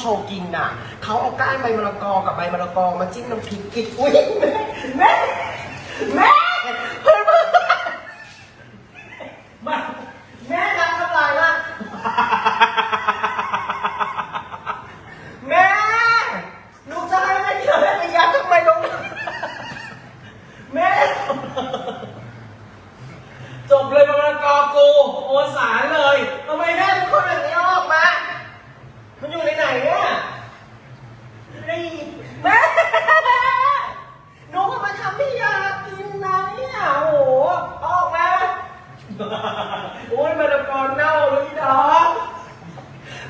โชว์กินน่ะเขาเอาก้านใบมะละกอกับใบมะละกอมาจิ้มน้ำพริกกินอุ้ยแม่แม่แม่เพื่อนเพื่อนมาแม่รักทำลายมากแม่ลูกชายแม่เจอแม่ไปยัดทำไมลงแม่จบเลยมะละกอกูโอ้สายทำไมแม่เป็นคนแบบนี้ออกมา มันอยู่ในไหนเนี่ยนี่แม่หนูก็มาทำที่อยากกินนะเนี่ยโอ้โหออกมา โอ้ยมะละกอเน่าเลยอีดอก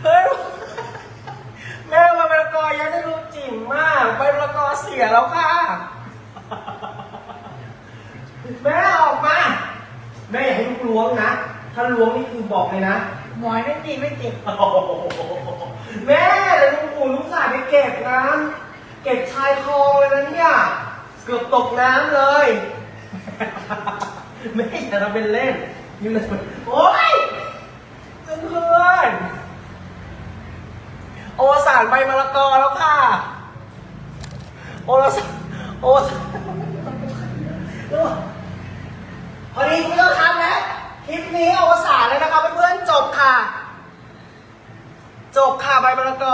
เฮ้ยแม่มะละกอยังได้รู้จิ๋มมากใบมะละกอเสียแล้วค่ะ แม่ออกมา แม่อย่าให้ลูกล้วงนะ ถ้าล้วงนี่คือบอกเลยนะหมอยไม่ติดไม่ติดโอ้โหแม่เดี๋ยวลุงปู่ลุงสายไปเก็บน้ำเก็บชายคลองเลยนะเนี่ยเกือบตกน้ำเลย แม่อย่าทำเป็นเล่น นี่มันโอ๊ยเพื่อนๆโอสารใบมะละกอแล้วค่ะ โอสาโอสารพอดีคุณต้องทำแล้วคลิปนี้อวสานเลยนะคะเพื่อนๆจบค่ะ จบค่ะใบมะละกอ